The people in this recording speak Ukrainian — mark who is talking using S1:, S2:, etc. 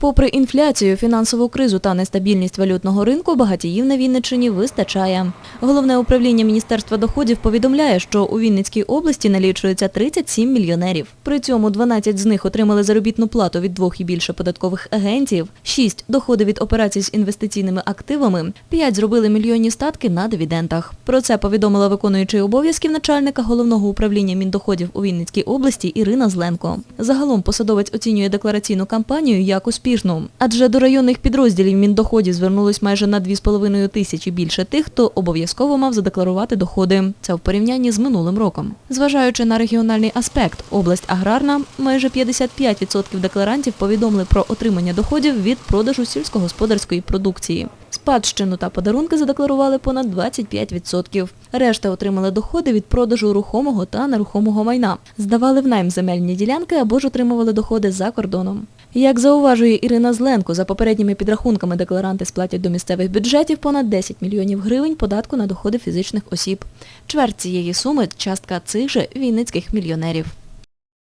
S1: Попри інфляцію, фінансову кризу та нестабільність валютного ринку, багатіїв на Вінниччині вистачає. Головне управління Міністерства доходів повідомляє, що у Вінницькій області налічується 37 мільйонерів. При цьому 12 з них отримали заробітну плату від двох і більше податкових агентів, 6 – доходи від операцій з інвестиційними активами, 5 зробили мільйонні статки на дивідендах. Про це повідомила виконуючий обов'язків начальника головного управління Міндоходів у Вінницькій області Ірина Зленко. Загалом посадовець оцінює деклараційну кампанію як успішну, адже до районних підрозділів Міндоходів звернулось майже на 2,5 тисячі більше тих, хто обов'язково мав задекларувати доходи. Це в порівнянні з минулим роком. Зважаючи на регіональний аспект, область аграрна, майже 55% декларантів повідомили про отримання доходів від продажу сільськогосподарської продукції. Спадщину та подарунки задекларували понад 25%. Решта отримали доходи від продажу рухомого та нерухомого майна, здавали в найм земельні ділянки або ж отримували доходи за кордоном. Як зауважує Ірина Зленко, за попередніми підрахунками декларанти сплатять до місцевих бюджетів понад 10 мільйонів гривень податку на доходи фізичних осіб. Чверть цієї суми – частка цих же вінницьких мільйонерів.